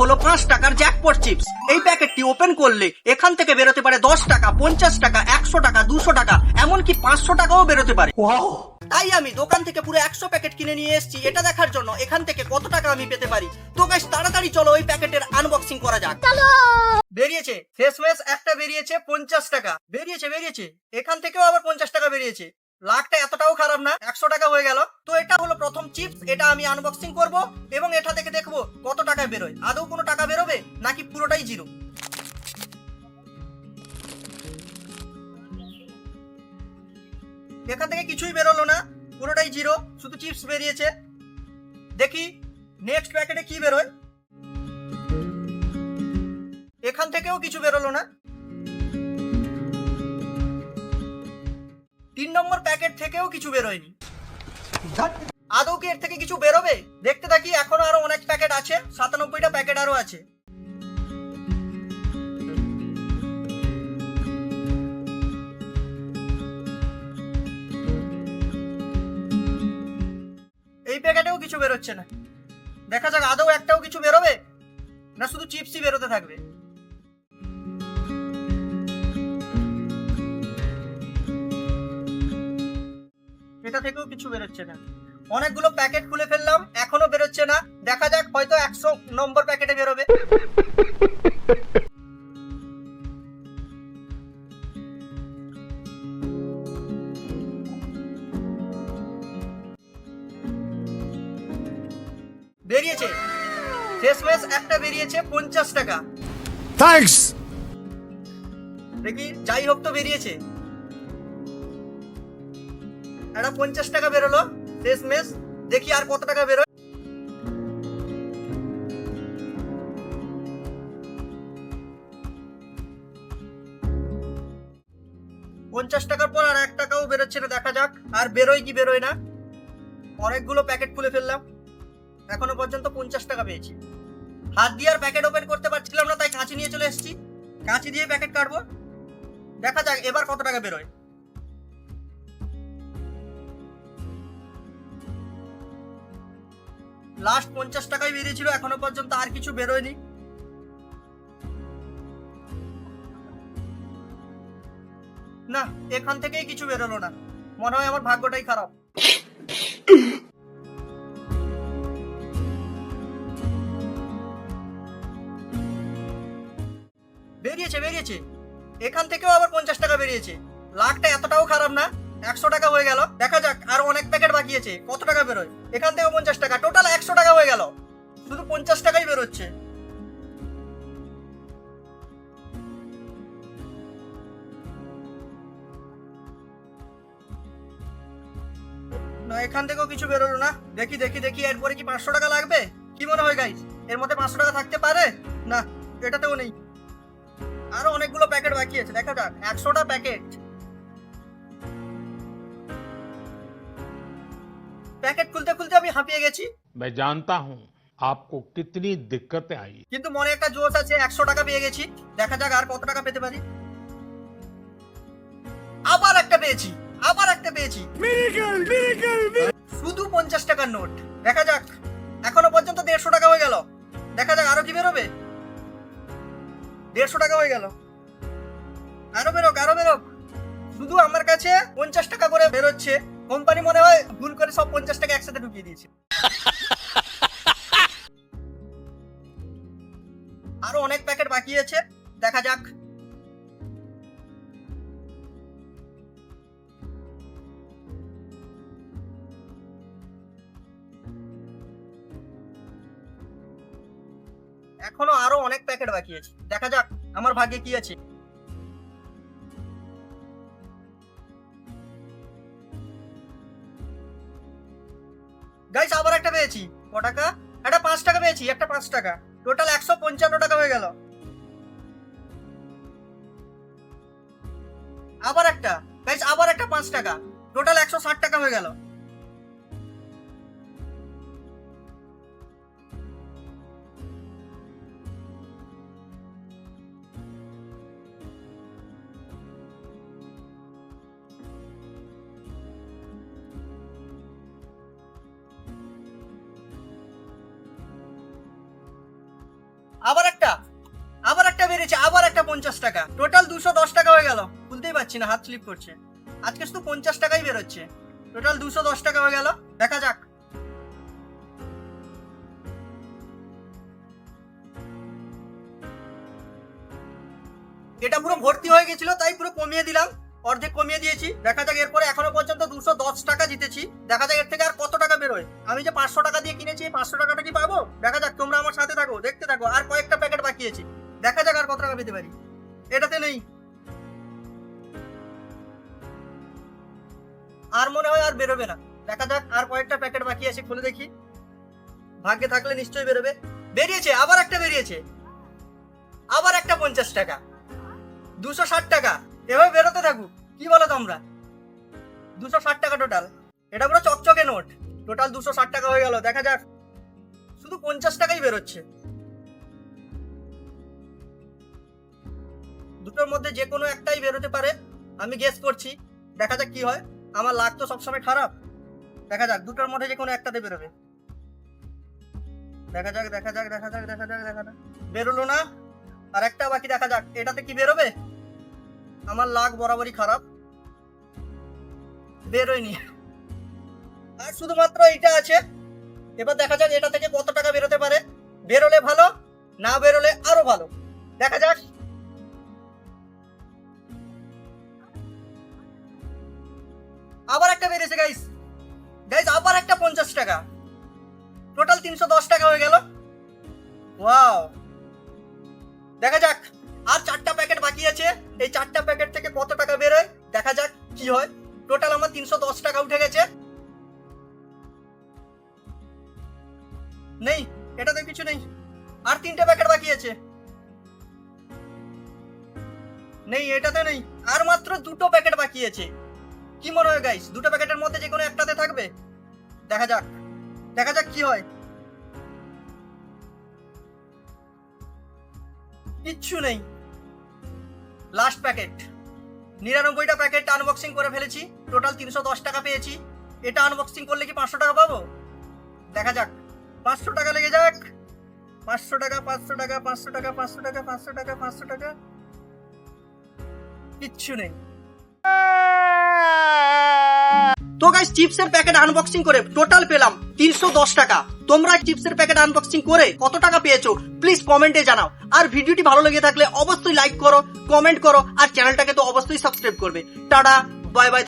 হলো পাঁচ টাকার জ্যাকপট চিপস এই প্যাকেটটি ওপেন করলে এখান থেকে বেরোতে পারে দশ টাকা পঞ্চাশ টাকা একশো টাকা দুশো টাকা এমনকি পাঁচশো টাকাও বেরোতে পারে। তাই আমি দোকান থেকে পুরো একশো প্যাকেট কিনে নিয়ে এসেছি। এটা দেখার জন্য এখান থেকে কত টাকা আমি পেতে পারি? তো গাইস তাড়াতাড়ি চলো ওই প্যাকেটের আনবক্সিং করা যাক। বেরিয়েছে। ফেস ম্যাশ একটা বেরিয়েছে পঞ্চাশ টাকা। বেরিয়েছে বেরিয়েছে। এখান থেকেও আবার পঞ্চাশ টাকা বেরিয়েছে। লাখটা এতটাও খারাপ না একশো টাকা হয়ে গেল। তো এটা হলো প্রথম চিপস এটা আমি আনবক্সিং করব এবং এটা থেকে দেখব কত টাকা বেরোয়। আদৌ কোনো টাকা বেরোবে? নাকি পুরোটাই জিরো? এখান থেকে কিছুই বেরোলো না। পুরোটাই জিরো। শুধু চিপস বেরিয়েছে। দেখি নেক্সট প্যাকেটে কি বেরোয়। এখান থেকেও কিছু বেরোলো না। তিন নম্বর প্যাকেট থেকেও কিছু বেরোয়নি। আদৌ কি এর থেকে কিছু বেরোবে? দেখতে থাকি এখনও আরও অনেক প্যাকেট আছে, সাতানব্বইটা প্যাকেট আরও আছে। এই প্যাকেটেও কিছু বেরোচ্ছে না। দেখা যাক আদৌ একটাও কিছু বেরোবে, না শুধু চিপসই বেরোতে থাকবে। এটা থেকেও কিছু বেরোচ্ছে না। অনেকগুলো প্যাকেট খুলে ফেললাম এখনও বেরোচ্ছে না। দেখা যাক হয়তো একশো নম্বর প্যাকেটে বেরোবে। বেরিয়েছে। শেষমেশ একটা বেরিয়েছে পঞ্চাশ টাকা। Thanks! দেখি যাই হোক তো বেরিয়েছে। একটা পঞ্চাশ টাকা বেরোলো। শেষমেশ দেখি আর কত টাকা বেরোয়। পঞ্চাশ টাকার পর আর এক টাকাও বেরোচ্ছে না, দেখা যাক, আর বেরোয় কি বেরোয় না। অনেকগুলো প্যাকেট খুলে ফেললাম, এখনও পর্যন্ত পঞ্চাশ টাকা পেয়েছি। হাত দিয়ে আর প্যাকেট ওপেন করতে পারছিলাম না, তাই কাঁচি নিয়ে চলে এসেছি। কাঁচি দিয়ে প্যাকেট কাটবো। দেখা যাক, এবার কত টাকা বেরোয়। লাস্ট পঞ্চাশ টাকাই বেরিয়েছিল, এখনও পর্যন্ত আর কিছু বেরোয়নি। না, এখান থেকেই কিছু বেরোলো না। মনে হয় আমার ভাগ্যটাই খারাপ। বেরিয়েছে বেরিয়েছে। এখান থেকেও আবার পঞ্চাশ টাকা বেরিয়েছে। লাখটা এতটাও খারাপ না? একশো টাকা হয়ে গেল। দেখা যাক, আর অনেক প্যাকেট বাকি আছে। কত টাকা বেরোয়? এখান থেকেও পঞ্চাশ টাকা। গেল। শুধু পঞ্চাশ টাকাই বেরোচ্ছে। না, এখান থেকেও কিছু বেরোলো না। দেখি দেখি দেখি, এরপরে কি পাঁচশো টাকা লাগবে? কি মনে হয় গাইস এর মধ্যে পাঁচশো টাকা থাকতে পারে? না, এটাতেও নেই। আরও অনেকগুলো প্যাকেট বাকি আছে। দেখা যাক, একশোটা প্যাকেট প্যাকেট খুলতে খুলতে আমি হাঁপিয়ে গেছি मैं जानता हूं आपको कितनी दिक्कतें आई কিন্তু মনে একটা জোশ আছে একশো টাকা পেয়ে গেছি দেখা যাক আর কত টাকা পেতে পারি আবার একটা পেয়েছি আবার একটা পেয়েছি শুধু পঞ্চাশ টাকার নোট দেখা যাক এখনো পর্যন্ত দেড়শো টাকা হয়ে গেল দেখা যাক আরো কি বেরোবে দেড়শো টাকা হয়ে গেল আরো বেরোক আরো বেরোক শুধু আমার কাছে পঞ্চাশ টাকা করে বেরোচ্ছে কোম্পানি মনে হয় ভুল করে সব পঞ্চাশ টাকা একসাথে ঢুকিয়ে দিয়েছে। আরও অনেক প্যাকেট বাকি আছে, দেখা যাক। এখনও আরও অনেক প্যাকেট বাকি আছে, দেখা যাক, আমার ভাগ্যে কি আছে। গাইস আবার একটা পেয়েছি। ক টাকা? একটা পাঁচ টাকা পেয়েছি, একটা পাঁচ টাকা। টোটাল একশো পঞ্চান্ন টাকা হয়ে গেল। আবার একটা। গাইস আবার একটা পাঁচ টাকা। টোটাল একশো ষাট টাকা হয়ে গেল। একটা আবার একটা পঞ্চাশ টাকা। টোটাল দুশো দশ টাকা হয়ে গেল। খুলতেই পারছি না, হাত স্লিপ করছে। আজকে শুধু পঞ্চাশ টাকাই বেরোচ্ছে। টোটাল দুশো দশ টাকা হয়ে গেল। দেখা যাক। এটা পুরো ভর্তি হয়ে গেছিল, তাই পুরো কমিয়ে দিলাম। অর্ধেক কমিয়ে দিয়েছি। দেখা যাক এরপরে এখনও পর্যন্ত দুশো দশ টাকা জিতেছি। দেখা যাক এর থেকে আর কত টাকা বেরোয়। আমি যে পাঁচশো টাকা দিয়ে কিনেছি পাঁচশো টাকাটা কি পাবো? দেখা যাক, তোমরা আমার সাথে থাকো, দেখতে থাকো। আর কয়েকটা প্যাকেট বাকি আছে। দেখা যাক আর কত টাকা পেতে পারি। এটাতে নেই। আর মনে হয় আর বেরোবে না। দেখা যাক আর কয়েকটা প্যাকেট বাকি আছে, খুলে দেখি। ভাগ্যে থাকলে নিশ্চয়ই বেরোবে। বেরিয়েছে, আবার একটা বেরিয়েছে। আবার একটা পঞ্চাশ টাকা। দুশো ষাট টাকা। এভাবে বেরোতে থাকুক। কি বলো তোমরা? দুশো ষাট টাকা টোটাল এটা পুরো চকচকে নোট। টোটাল দুশো ষাট টাকা হয়ে গেল। দেখা যাক। শুধু পঞ্চাশ টাকাই বেরোচ্ছে। দুটোর মধ্যে যে কোনো একটাই বেরোতে পারে, আমি গেস করছি। দেখা যাক কি হয়। আমার লাগ তো সবসময় খারাপ। দেখা যাক, দুটোর মধ্যে যে কোনো একটাতে বেরোবে। দেখা যাক দেখা যাক দেখা যাক দেখা যাক দেখা যাক। বেরোলো না। আর একটা বাকি দেখা যাক। এটাতে কি বেরোবে? আমার লাগ বরাবরই খারাপ। বেরোয়নি। আর শুধুমাত্র এটা আছে। এবার দেখা যাক এটা থেকে কত টাকা বেরোতে পারে। বেরোলে ভালো, না বেরোলে আরও ভালো। দেখা যাক। একটা বেরিয়েছে গাইস গাইস আবার একটা পঞ্চাশ টাকা। টোটাল তিনশো দশ টাকা হয়ে গেল। ওয়াও দেখা যাক, আর চারটা প্যাকেট বাকি আছে। এই চারটা প্যাকেট থেকে কত টাকা বেরোয়, দেখা যাক কি হয়। টোটাল আমার তিনশো দশ টাকা উঠে গেছে। নেই, এটাতে কিছু নেই। আর তিনটে প্যাকেট বাকি আছে। নেই, এটাতে নেই। আর মাত্র দুটো প্যাকেট বাকি আছে। কি মনে হয় গাইস দুটো প্যাকেটের মধ্যে যে কোনো একটাতে থাকবে? দেখা যাক। দেখা যাক কি হয়। কিচ্ছু নেই। লাস্ট প্যাকেট নিরানব্বইটা প্যাকেট আনবক্সিং করে ফেলেছি। টোটাল তিনশো দশ টাকা পেয়েছি। এটা আনবক্সিং করলে কি পাঁচশো টাকা পাবো? দেখা যাক। পাঁচশো টাকা লেগে যাক। পাঁচশো টাকা পাঁচশো টাকা পাঁচশো টাকা পাঁচশো টাকা পাঁচশো টাকা পাঁচশো টাকা। কিচ্ছু নেই। তো গাইস চিপসের প্যাকেট আনবক্সিং করে টোটাল পেলাম তিনশো দশ টাকা। তোমরা চিপসের প্যাকেট আনবক্সিং করে কত টাকা পেয়েছ প্লিজ কমেন্টে জানাও। আর ভিডিওটি ভালো লেগে থাকলে অবশ্যই লাইক করো কমেন্ট করো, আর চ্যানেলটাকে তো অবশ্যই সাবস্ক্রাইব করবে। Tata bye bye